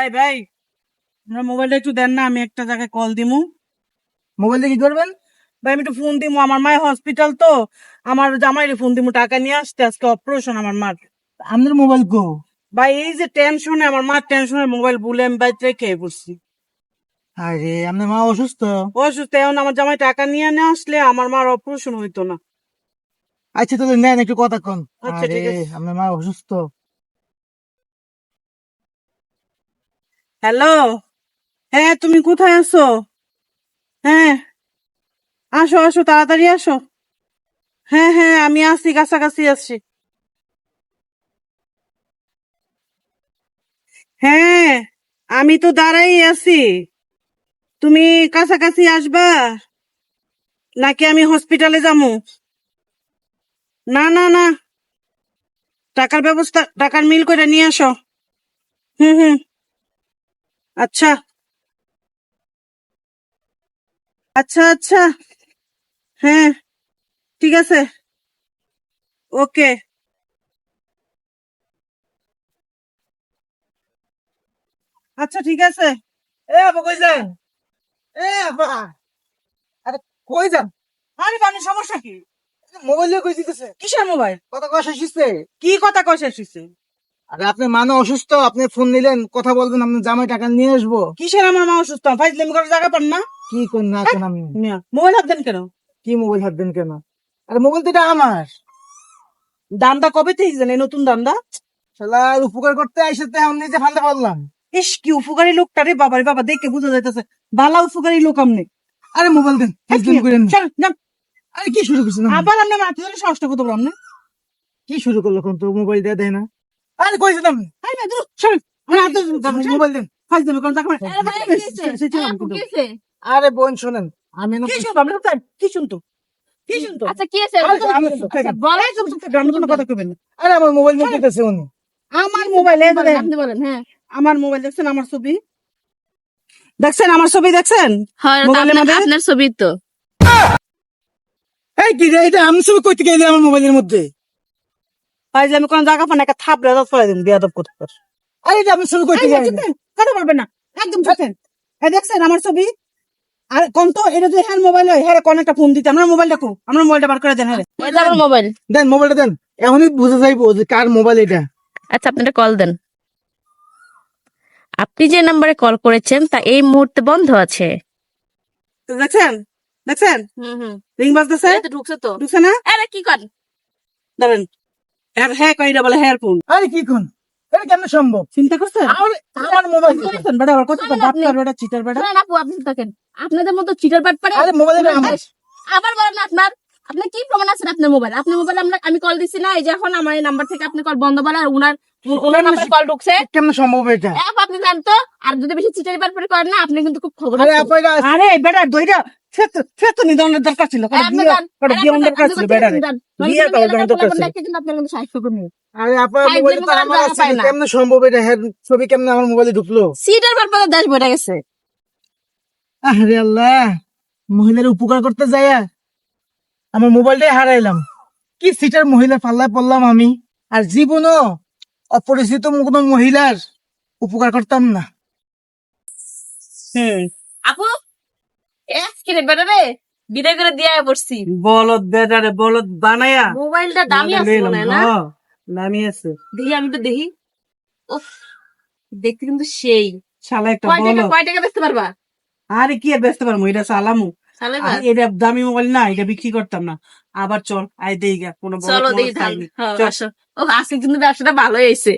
ভাই ভাই আপনার মোবাইলটা একটু দেন না আমি একটা জায়গায় কল দিমু। মোবাইল দিয়ে কি করবেন? ভাই আমি একটু ফোন দিমু আমার মায়ের হসপিটাল তো আমার জামাইরে ফোন দিমু টাকা নিয়ে আসতে আজকে অপারেশন আমার মার। আপনার মোবাইল কো? ভাই এই যে টেনশনে আমার মার টেনশনে মোবাইল বলে আমি বাইরে রেখে পড়ছি। আরে আপনার মা অসুস্থ? অসুস্থ এখন আমার জামাই টাকা নিয়ে না আসলে আমার মার অপারেশন হইতো না। আচ্ছা তাহলে নেন একটু কথা কন। আচ্ছা, ঠিক আছে। আপনার মা অসুস্থ। হ্যালো? হ্যাঁ তুমি কোথায় আছো? হ্যাঁ। আসো আসো, তাড়াতাড়ি আসো। হ্যাঁ হ্যাঁ আমি আসছি কাছাকাছি আসছি হ্যাঁ আমি তো দাঁড়াই আছি। তুমি কাছাকাছি আসবা? নাকি আমি হসপিটালে যাব? না না না। টাকার ব্যবস্থা, টাকার মিল করে নিয়ে আসো। হুম হুম। আচ্ছা। আচ্ছা আচ্ছা। হ্যাঁ ঠিক আছে। ওকে। আচ্ছা ঠিক আছে। এ আপা কই যান? এ আপা আরে, কই যান? আরে বানি সমস্যা কি? মোবাইল কই দিতেছে কিসের মোবাইল? কথা কয় শেষ? কি কথা কয় শেষ? আরে আপনি মানে অসুস্থ আপনি ফোন নিলেন কথা বলবেন আপনার জামাই টাকা নিয়ে আসব। কিসের আমার মা অসুস্থ? ফাইজলামি করার জায়গা পান না? কি কোন না কোন আমি? মোবাইল হাত দেন কেন? কি মোবাইল হাত দেন কেন? আরে মোবাইল তো এটা আমার। দামটা কবে থেকে জানে নতুন দামটা? শালা উপকার করতে আইসে তো এখন নিজে ফান্দা পারলাম। ইস কি উপকারী লোকটা রে বাবা রে বাবা দেখে বোঝা যাইতেছে। বালা উপকারী লোক আমনে আরে মোবাইল দেন ফাজলামি করেন। না। আরে কি শুরু করছেন আপনি? আবার আপনি মাটি ধরে সাহসটা কত বড় আপনি? কি শুরু করল কোন তো? মোবাইল দিয়ে দেয় না। আরে কইছেন আপনি আরে না দূর সর। আমার হাত মোবাইল দেন। আরে আমি বোন শোনেন আমি কি শুনতো আপনি তো কি শুনতো? কি শুনতো? আচ্ছা কি আমি তো- আচ্ছা, কথা কইবেন আরে আমার মোবাইল দিতেছে উনি। আমার মোবাইলে আপনি বলেন হ্যাঁ। আমার মোবাইল দেখছেন আমার ছবি? দেখছেন আমার ছবি দেখছেন? হয় আপনার- ছবি তো। এই কি রে এটা আমি সব কইতে গেলে আমার মোবাইলের মধ্যে? ফাইজলামি কোন জায়গা পান একটা দিন বিয়াদব করতে পার আরে এটা আমি এই গেলে চুপেন, কথা বলবেন না। একদম দেখছেন আমার ছবি? আর কোন তো এটা যদি হ্যাঁ মোবাইল হয় হ্যাঁ কোন একটা ফোন দিতে। আমরা মোবাইলটা কো আমরা মোবাইলটা বার করে দেন হ্যাঁ এটা আমার মোবাইল দেন মোবাইলটা দেন। এখনই বুঝে যাইবো যে কার মোবাইল এটা। আচ্ছা আপনি একটা কল দেন। আপনি যে নাম্বারে কল করেছেন তা এই মুহূর্তে বন্ধ আছে। দেখছেন? দেখছেন? হুম হুম। রিং বাজতেছে? ঢুকছে তো। ঢুকছে না? আরে কি করেন দাঁড়ান। হ্যাঁ হ্যাঁ কইরা বলে হ্যাঁ ফোন। আরে কি কোন? এটা কেন সম্ভব? চিন্তা করছেন? আরে আমার মোবাইল করছেন বেটা? আবার কত। ডাক্তার বেটা চিটার বেটা। না আপু আপনি থাকেন। আপনাদের মতো চিটার বাট পারে আরে মোবাইল আমার আমার আবার বলেন আপনার আপনার কি প্রমাণ আছে আপনার মোবাইল আপনার মোবাইল আমরা আমি কল দিছি না এই যে এখন আমার এই নাম্বার থেকে আপনি কল বন্ধ বলে উনার উনার নাম্বারে কল ঢুকছে? কেমন সম্ভব এটা? এক আপনি জান তো আর যদি বেশি চিটারি করেন না আপনি কিন্তু খুব খবর আরে আরে বেটা দরকার ছিল। দরকার ছিল দরকার ছিল। কিন্তু আরে আপনার মোবাইল তো আমার আছে কেমন সম্ভব এটা? হ্যাঁ ছবি কেমন আমার মোবাইলে ঢুকলো? সিটার বাট পারে দেশ বইটা গেছে। আরে আল্লাহ মহিলার উপকার করতে যাইয়া আমার মোবাইলটাই হারাইলাম। কি সিটার মহিলা পাল্লায় পড়লাম আমি? আর জীবনও অপরিচিত কোনো মহিলার উপকার করতাম না। হুম। আপু এক কিরে বেটা রে? বিদায় করে দিয়ে পড়ছি। বলদ বেটারে বলদ বানায়া। মোবাইলটা দামি আছে মনে না? হ্যাঁ, দামি আছে। দেখি আমি তো দেখি। উফ দেখতে কিন্তু সেই। শালা একটা বলদ। কয় টাকা বেচতে পারবা? আরে কি আর বেচতে পারব? এটা আর এটা দামি মোবাইল না এটা বিক্রি করতাম না। আবার চল আয় দেই গা কোনো চলো দেই ধান হ্যাঁ, ও আজকে কিন্তু ব্যবসাটা ভালো হয়েছে